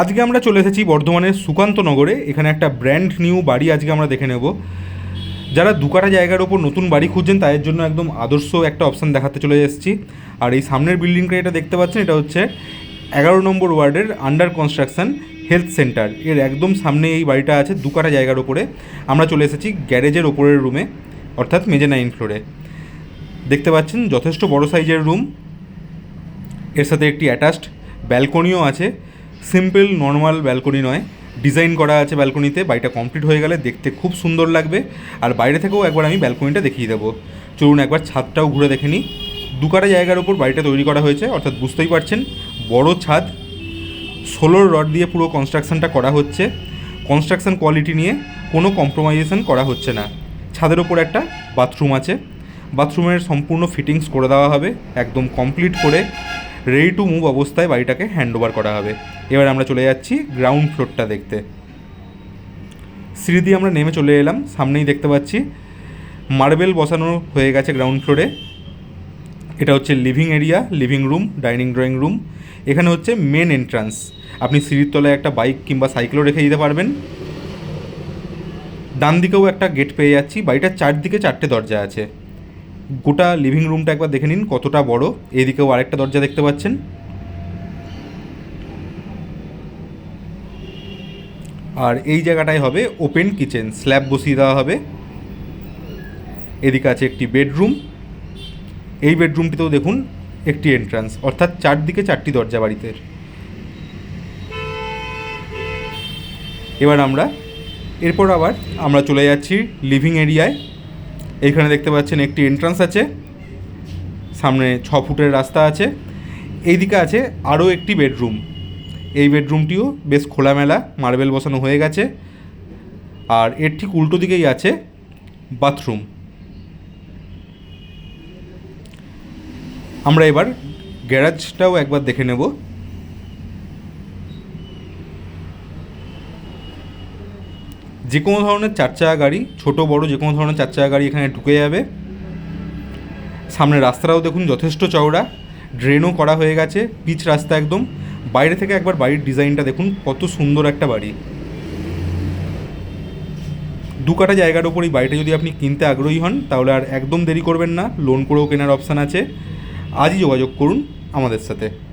আজকে আমরা চলে এসেছি বর্ধমানের সুকান্ত নগরে। এখানে একটা ব্র্যান্ড নিউ বাড়ি আজকে আমরা দেখে নেব। যারা দুকাটা জায়গার ওপর নতুন বাড়ি খুঁজছেন, তাদের জন্য একদম আদর্শ একটা অপশান দেখাতে চলে এসেছি। আর এই সামনের বিল্ডিংটা এটা দেখতে পাচ্ছেন, এটা হচ্ছে এগারো নম্বর ওয়ার্ডের আন্ডার কনস্ট্রাকশন হেলথ সেন্টার এর একদম সামনে এই বাড়িটা আছে দুকাটা জায়গার ওপরে। আমরা চলে এসেছি গ্যারেজের ওপরের রুমে অর্থাৎ মেজে নাইন ফ্লোরে দেখতে পাচ্ছেন, যথেষ্ট বড় সাইজের রুম এর সাথে একটি অ্যাটাচড ব্যালকনিও আছে। সিম্পল, নর্মাল ব্যালকনি নয়। ডিজাইন করা আছে ব্যালকনিতে, বাড়িটা কমপ্লিট হয়ে গেলে দেখতে খুব সুন্দর লাগবে। আর বাইরে থেকেও একবার আমি ব্যালকনিটা দেখিয়ে দেবো। চলুন একবার ছাদটাও ঘুরে দেখে নিই। দুকাটা জায়গার উপর বাড়িটা তৈরি করা হয়েছে, অর্থাৎ বুঝতেই পারছেন, বড় ছাদ। ষোলোর রড দিয়ে পুরো কনস্ট্রাকশনটা করা হচ্ছে। কনস্ট্রাকশন কোয়ালিটি নিয়ে কোনো কম্প্রোমাইজেশন করা হচ্ছে না। ছাদের ওপর একটা বাথরুম আছে। বাথরুমের সম্পূর্ণ ফিটিংস করে দেওয়া হবে, একদম কমপ্লিট করে। রেডি টু মুভ অবস্থায় বাড়িটাকে হ্যান্ড ওভার করা হবে। এবার আমরা চলে যাচ্ছি গ্রাউন্ড ফ্লোরটা দেখতে। সিঁড়ি দিয়ে আমরা নেমে চলে এলাম, সামনেই দেখতে পাচ্ছি মার্বেল বসানো হয়ে গেছে গ্রাউন্ড ফ্লোরে এটা হচ্ছে living area living room dining drawing room এখানে হচ্ছে মেন এন্ট্রান্স আপনি সিঁড়ির তলায় একটা বাইক কিংবা সাইকেলও রেখে দিতে পারবেন। ডান দিকেও একটা গেট পেয়ে যাচ্ছি। বাড়িটার চারদিকে চারটে দরজা আছে। গোটা লিভিং রুমটা একবার দেখে নিন, কতটা বড়। এদিকেও আরেকটা দরজা দেখতে পাচ্ছেন। আর এই জায়গাটায় হবে ওপেন কিচেন স্ল্যাব বসিয়ে দেওয়া হবে। এদিকে আছে একটি বেডরুম এই বেডরুমটিতেও দেখুন একটি এন্ট্রান্স অর্থাৎ চারদিকে চারটি দরজা বাড়িতে। এবার আমরা, এরপর আবার আমরা চলে যাচ্ছি লিভিং এরিয়ায় এইখানে দেখতে পাচ্ছেন একটি এন্ট্রান্স আছে। সামনে ছ ফুটের রাস্তা আছে। এইদিকে আছে আরও একটি বেডরুম এই বেডরুমটিও বেশ খোলামেলা মার্বেল বসানো হয়ে গেছে। আর এর ঠিক উল্টো দিকেই আছে বাথরুম আমরা এবার গ্যারাজটাও একবার দেখে নেব। যে কোনো ধরনের চার চাকা গাড়ি, ছোট, বড় যে কোনো ধরনের চার চাকা গাড়ি এখানে ঢুকে যাবে। সামনে রাস্তাটাও দেখুন যথেষ্ট চওড়া ড্রেনও করা হয়ে গেছে, পিচ রাস্তা একদম। বাইরে থেকে একবার বাড়ির ডিজাইনটা দেখুন, কত সুন্দর একটা বাড়ি। দু কাটা জায়গার ওপর এই বাড়িটা যদি আপনি কিনতে আগ্রহী হন, তাহলে আর একদম দেরি করবেন না লোন করেও কেনার অপশান আছে। আজই যোগাযোগ করুন আমাদের সাথে।